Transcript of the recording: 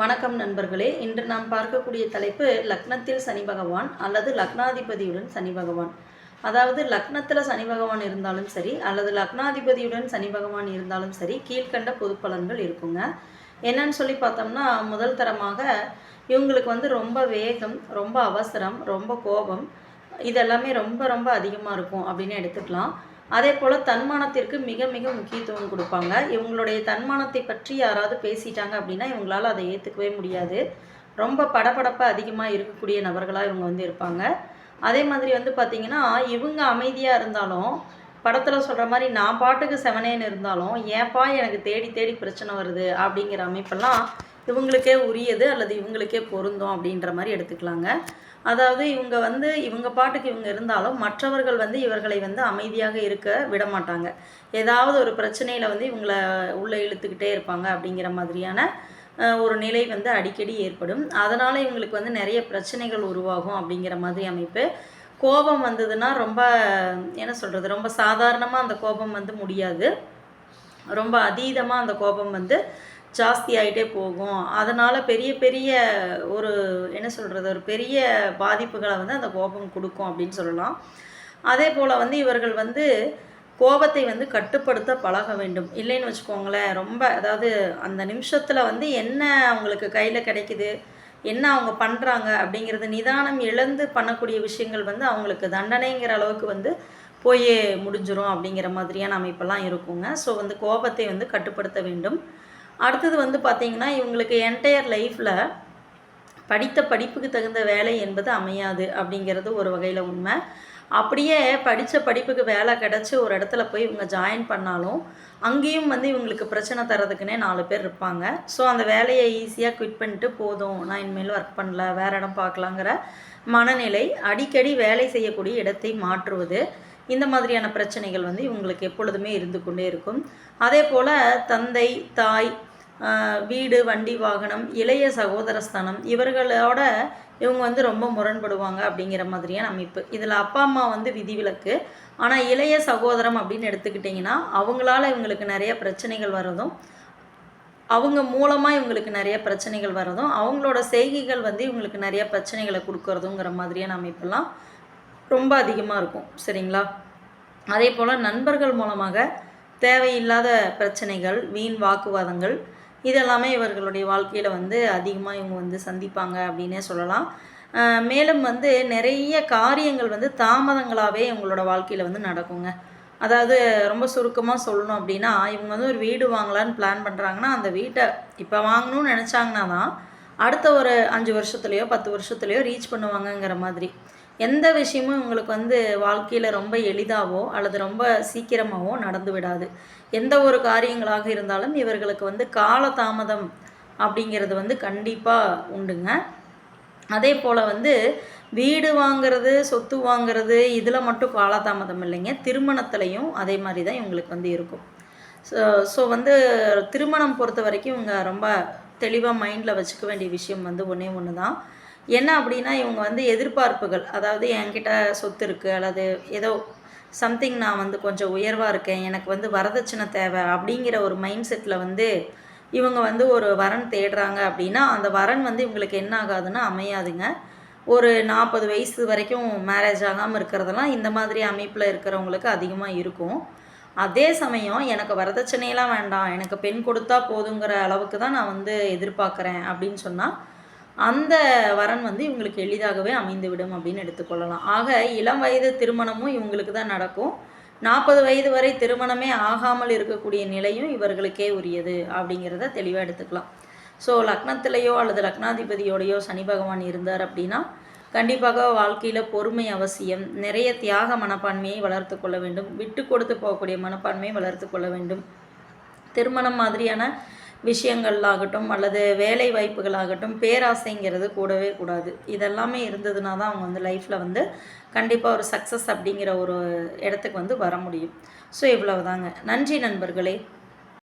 வணக்கம் நண்பர்களே. இன்று நாம் பார்க்கக்கூடிய தலைப்பு லக்னத்தில் சனி பகவான் அல்லது லக்னாதிபதியுடன் சனி பகவான். அதாவது லக்னத்தில் சனி பகவான் இருந்தாலும் சரி அல்லது லக்னாதிபதியுடன் சனி பகவான் இருந்தாலும் சரி கீழ்கண்ட பொது பலன்கள் இருக்குங்க. என்னன்னு சொல்லி பார்த்தோம்னா முதல் தரமாக இவங்களுக்கு வந்து ரொம்ப வேகம் ரொம்ப அவசரம் ரொம்ப கோபம் இதெல்லாமே ரொம்ப ரொம்ப அதிகமாக இருக்கும் அப்படின்னு எடுத்துக்கலாம். அதே போல் தன்மானத்திற்கு மிக மிக முக்கியத்துவம் கொடுப்பாங்க. இவங்களுடைய தன்மானத்தை பற்றி யாராவது பேசிட்டாங்க அப்படின்னா இவங்களால் அதை ஏற்றுக்கவே முடியாது. ரொம்ப படபடப்பு அதிகமாக இருக்கக்கூடிய நபர்களாக இவங்க வந்து இருப்பாங்க. அதே மாதிரி வந்து பார்த்திங்கன்னா இவங்க அமைதியாக இருந்தாலும் படத்தில் சொல்கிற மாதிரி நான் பாட்டுக்கு செவனேன்னு இருந்தாலும் ஏன்பா எனக்கு தேடி தேடி பிரச்சனை வருது அப்படிங்கிற அமைப்பெல்லாம் இவங்களுக்கே உரியது அல்லது இவங்களுக்கே பொருந்தும் அப்படின்ற மாதிரி எடுத்துக்கலாங்க. அதாவது இவங்க வந்து இவங்க பாட்டுக்கு இவங்க இருந்தாலும் மற்றவர்கள் வந்து இவர்களை வந்து அமைதியாக இருக்க விட மாட்டாங்க ஏதாவது ஒரு பிரச்சனையில் வந்து இவங்களை உள்ளே இழுத்துக்கிட்டே இருப்பாங்க அப்படிங்கிற மாதிரியான ஒரு நிலை வந்து அடிக்கடி ஏற்படும். அதனால் இவங்களுக்கு வந்து நிறைய பிரச்சனைகள் உருவாகும் அப்படிங்கிற மாதிரி அமைப்பு கோபம் வந்ததுன்னா ரொம்ப என்ன சொல்கிறது ரொம்ப சாதாரணமாக அந்த கோபம் வந்து முடியாது. ரொம்ப அதீதமாக அந்த கோபம் வந்து ஜாஸ்தி ஆகிட்டே போகும். அதனால் பெரிய பெரிய ஒரு என்ன சொல்கிறது ஒரு பெரிய பாதிப்புகளை வந்து அந்த கோபம் கொடுக்கும் அப்படின்னு சொல்லலாம். அதே போல் வந்து இவர்கள் வந்து கோபத்தை வந்து கட்டுப்படுத்த பழக வேண்டும். இல்லைன்னு வச்சுக்கோங்களேன் ரொம்ப அதாவது அந்த நிமிஷத்தில் வந்து என்ன அவங்களுக்கு கையில் கிடைக்குது? என்ன அவங்க பண்ணுறாங்க அப்படிங்கிறது நிதானம் இழந்து பண்ணக்கூடிய விஷயங்கள் வந்து அவங்களுக்கு தண்டனைங்கிற அளவுக்கு வந்து போயே முடிஞ்சிரும் அப்படிங்கிற மாதிரியான அமைப்பெல்லாம் இருக்குங்க. ஸோ வந்து கோபத்தை வந்து கட்டுப்படுத்த வேண்டும். அடுத்தது வந்து பார்த்திங்கன்னா இவங்களுக்கு என்டையர் லைஃப்பில் படித்த படிப்புக்கு தகுந்த வேலை என்பது அமையாது அப்படிங்கிறது ஒரு வகையில் உண்மை. அப்படியே படித்த படிப்புக்கு வேலை கிடச்சி ஒரு இடத்துல போய் இவங்க ஜாயின் பண்ணாலும் அங்கேயும் வந்து இவங்களுக்கு பிரச்சனை தரதுக்குன்னே நாலு பேர் இருப்பாங்க. ஸோ அந்த வேலையை ஈஸியாக குவிட் பண்ணிட்டு போதும் நான் இனிமேல் ஒர்க் பண்ணல வேறு இடம் பார்க்கலாங்கிற மனநிலை அடிக்கடி வேலை செய்யக்கூடிய இடத்தை மாற்றுவது இந்த மாதிரியான பிரச்சனைகள் வந்து இவங்களுக்கு எப்பொழுதுமே இருந்து கொண்டே இருக்கும். அதே போல் தந்தை தாய் வீடு வண்டி வாகனம் இளைய சகோதரஸ்தானம் இவர்களோட இவங்க வந்து ரொம்ப முரண்படுவாங்க அப்படிங்கிற மாதிரியான அமைப்பு. இதில் அப்பா அம்மா வந்து விதிவிலக்கு. ஆனால் இளைய சகோதரம் அப்படின்னு எடுத்துக்கிட்டிங்கன்னா அவங்களால இவங்களுக்கு நிறைய பிரச்சனைகள் வரதும் அவங்க மூலமாக இவங்களுக்கு நிறைய பிரச்சனைகள் வரதும் அவங்களோட செய்கைகள் வந்து இவங்களுக்கு நிறைய பிரச்சனைகளை கொடுக்கறதுங்கிற மாதிரியான அமைப்பெல்லாம் ரொம்ப அதிகமாக இருக்கும். சரிங்களா? அதே போல் நண்பர்கள் மூலமாக தேவையில்லாத பிரச்சனைகள் வீண் வாக்குவாதங்கள் இதெல்லாமே இவர்களுடைய வாழ்க்கையில் வந்து அதிகமாக இவங்க வந்து சந்திப்பாங்க அப்படின்னே சொல்லலாம். மேலும் வந்து நிறைய காரியங்கள் வந்து தாமதங்களாகவே இவங்களோட வாழ்க்கையில் வந்து நடக்குங்க. அதாவது ரொம்ப சுருக்கமாக சொல்லணும் அப்படின்னா இவங்க வந்து ஒரு வீடு வாங்கலான்னு பிளான் பண்ணுறாங்கன்னா அந்த வீட்டை இப்போ வாங்கணும்னு நினச்சாங்கன்னா தான் அடுத்த ஒரு அஞ்சு வருஷத்துலேயோ பத்து வருஷத்துலேயோ ரீச் பண்ணுவாங்கங்கிற மாதிரி. எந்த விஷயமும் இவங்களுக்கு வந்து வாழ்க்கையில் ரொம்ப எளிதாகவோ அல்லது ரொம்ப சீக்கிரமாகவோ நடந்து விடாது. எந்த ஒரு காரியங்களாக இருந்தாலும் இவர்களுக்கு வந்து காலதாமதம் அப்படிங்கிறது வந்து கண்டிப்பாக உண்டுங்க. அதே போல் வந்து வீடு வாங்குறது சொத்து வாங்குறது இதில் மட்டும் காலதாமதம் இல்லைங்க. திருமணத்துலையும் அதே மாதிரி தான் இவங்களுக்கு வந்து இருக்கும். ஸோ ஸோ வந்து திருமணம் பொறுத்த வரைக்கும் இவங்க ரொம்ப தெளிவாக மைண்டில் வச்சுக்க வேண்டிய விஷயம் வந்து ஒன்றே ஒன்று தான் என்ன அப்படின்னா இவங்க வந்து எதிர்பார்ப்புகள் அதாவது என்கிட்ட சொத்து இருக்குது அல்லது ஏதோ சம்திங் நான் வந்து கொஞ்சம் உயர்வாக இருக்கேன் எனக்கு வந்து வரதட்சணை தேவை அப்படிங்கிற ஒரு மைண்ட் செட்டில் வந்து இவங்க வந்து ஒரு வரன் தேடுறாங்க அப்படின்னா அந்த வரன் வந்து இவங்களுக்கு என்ன ஆகாதுன்னா அமையாதுங்க. ஒரு நாற்பது வயசு வரைக்கும் மேரேஜ் ஆகாமல் இருக்கிறதெல்லாம் இந்த மாதிரி அமைப்பில் இருக்கிறவங்களுக்கு அதிகமாக இருக்கும். அதே சமயம் எனக்கு வரதட்சணையெல்லாம் வேண்டாம் எனக்கு பெண் கொடுத்தா போதுங்கிற அளவுக்கு தான் நான் வந்து எதிர்பார்க்குறேன் அப்படின்னு சொன்னால் அந்த வரன் வந்து இவங்களுக்கு எளிதாகவே அமைந்து விடும் அப்படின்னு எடுத்துக்கொள்ளலாம் ஆக இளம் வயது திருமணமும் இவங்களுக்கு தான் நடக்கும். நாற்பது வயது வரை திருமணமே ஆகாமல் இருக்கக்கூடிய நிலையும் இவர்களுக்கே உரியது அப்படிங்கிறத தெளிவாக எடுத்துக்கலாம். ஸோ லக்னத்திலேயோ அல்லது லக்னாதிபதியோடையோ சனி பகவான் இருந்தார் அப்படின்னா கண்டிப்பாக வாழ்க்கையில் பொறுமை அவசியம். நிறைய தியாக மனப்பான்மையை வளர்த்து கொள்ள வேண்டும். விட்டு கொடுத்து போகக்கூடிய மனப்பான்மையை வளர்த்து கொள்ள வேண்டும். திருமணம் மாதிரியான விஷயங்களாகட்டும் அல்லது வேலை வாய்ப்புகளாகட்டும் பேராசைங்கிறது கூடவே கூடாது. இதெல்லாமே இருந்ததுன்னா தான் அவங்க வந்து லைஃப்பில் வந்து கண்டிப்பாக ஒரு சக்ஸஸ் அப்படிங்கிற ஒரு இடத்துக்கு வந்து வர முடியும். ஸோ இவ்வளவுதாங்க. நன்றி நண்பர்களே.